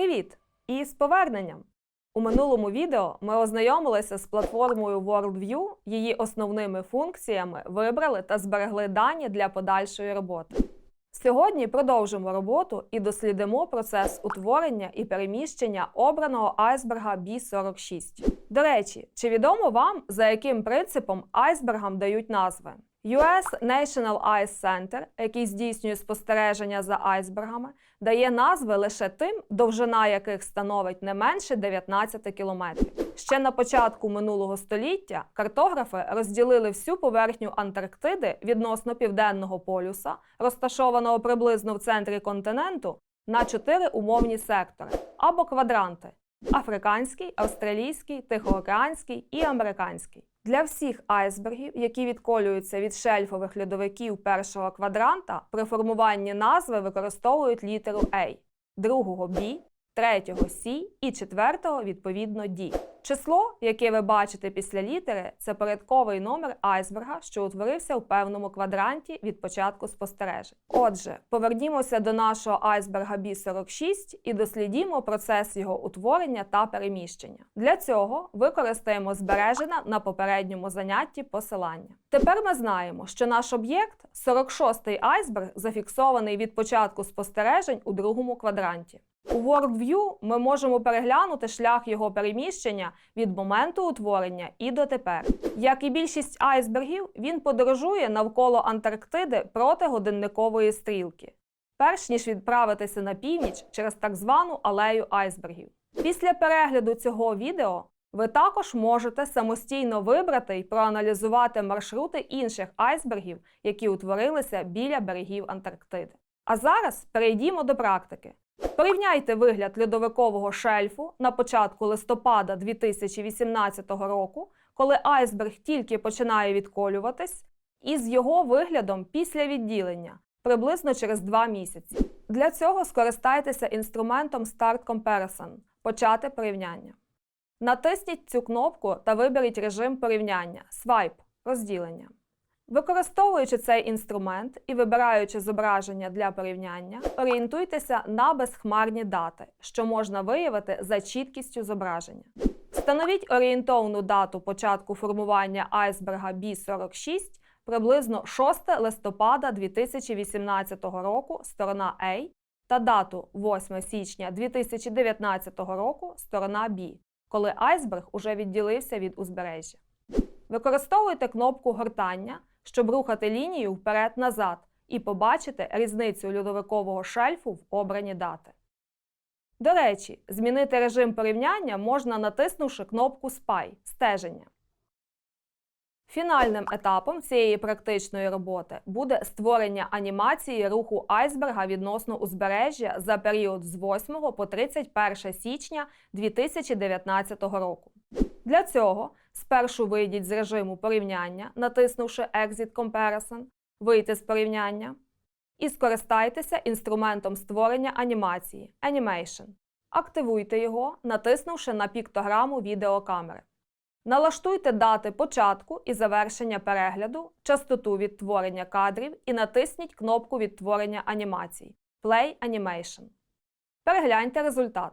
Привіт! І з поверненням! У минулому відео ми ознайомилися з платформою WorldView, її основними функціями вибрали та зберегли дані для подальшої роботи. Сьогодні продовжимо роботу і дослідимо процес утворення і переміщення обраного айсберга B46. До речі, чи відомо вам, за яким принципом айсбергам дають назви? US National Ice Center, який здійснює спостереження за айсбергами, дає назви лише тим, довжина яких становить не менше 19 кілометрів. Ще на початку минулого століття картографи розділили всю поверхню Антарктиди відносно південного полюса, розташованого приблизно в центрі континенту, на чотири умовні сектори або квадранти: африканський, австралійський, тихоокеанський і американський. Для всіх айсбергів, які відколюються від шельфових льодовиків першого квадранта, при формуванні назви використовують літеру A, другого B, третього C і четвертого, відповідно, D. Число, яке ви бачите після літери, це порядковий номер айсберга, що утворився у певному квадранті від початку спостережень. Отже, повернімося до нашого айсберга B46 і дослідімо процес його утворення та переміщення. Для цього використаємо збережене на попередньому занятті посилання. Тепер ми знаємо, що наш об'єкт 46-й айсберг зафіксований від початку спостережень у другому квадранті. У WorldView ми можемо переглянути шлях його переміщення від моменту утворення і дотепер. Як і більшість айсбергів, він подорожує навколо Антарктиди проти годинникової стрілки, перш ніж відправитися на північ через так звану алею айсбергів. Після перегляду цього відео ви також можете самостійно вибрати і проаналізувати маршрути інших айсбергів, які утворилися біля берегів Антарктиди. А зараз перейдімо до практики. Порівняйте вигляд льодовикового шельфу на початку листопада 2018 року, коли айсберг тільки починає відколюватись, із його виглядом після відділення приблизно через 2 місяці. Для цього скористайтеся інструментом Start Comparison почати порівняння. Натисніть цю кнопку та виберіть режим порівняння Swipe розділення. Використовуючи цей інструмент і вибираючи зображення для порівняння, орієнтуйтеся на безхмарні дати, що можна виявити за чіткістю зображення. Встановіть орієнтовну дату початку формування айсберга B46 приблизно 6 листопада 2018 року, сторона A, та дату 8 січня 2019 року, сторона B, коли айсберг уже відділився від узбережжя. Використовуйте кнопку гортання, щоб рухати лінію вперед-назад і побачити різницю льодовикового шельфу в обрані дати. До речі, змінити режим порівняння можна натиснувши кнопку Spy стеження. Фінальним етапом цієї практичної роботи буде створення анімації руху айсберга відносно узбережжя за період з 8 по 31 січня 2019 року. Для цього спершу вийдіть з режиму порівняння, натиснувши Exit Comparison, вийти з порівняння, і скористайтеся інструментом створення анімації Animation. Активуйте його, натиснувши на піктограму відеокамери. Налаштуйте дати початку і завершення перегляду, частоту відтворення кадрів і натисніть кнопку відтворення анімацій Play Animation. Перегляньте результат.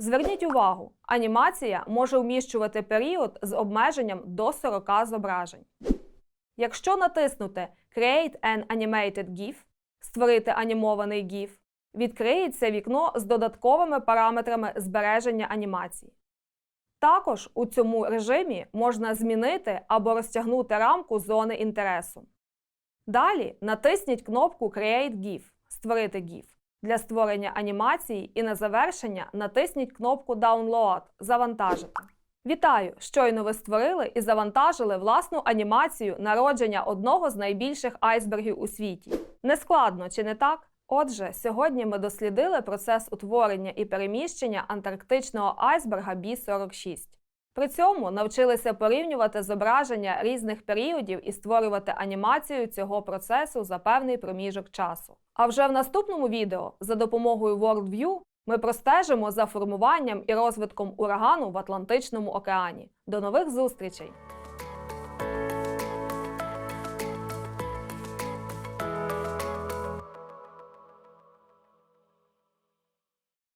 Зверніть увагу, анімація може вміщувати період з обмеженням до 40 зображень. Якщо натиснути Create an Animated GIF створити анімований GIF, відкриється вікно з додатковими параметрами збереження анімації. Також у цьому режимі можна змінити або розтягнути рамку зони інтересу. Далі натисніть кнопку Create GIF створити GIF. Для створення анімації і на завершення натисніть кнопку Download Завантажити. Вітаю! Щойно ви створили і завантажили власну анімацію народження одного з найбільших айсбергів у світі. Нескладно, чи не так? Отже, сьогодні ми дослідили процес утворення і переміщення антарктичного айсберга B46. При цьому навчилися порівнювати зображення різних періодів і створювати анімацію цього процесу за певний проміжок часу. А вже в наступному відео за допомогою WorldView ми простежимо за формуванням і розвитком урагану в Атлантичному океані. До нових зустрічей!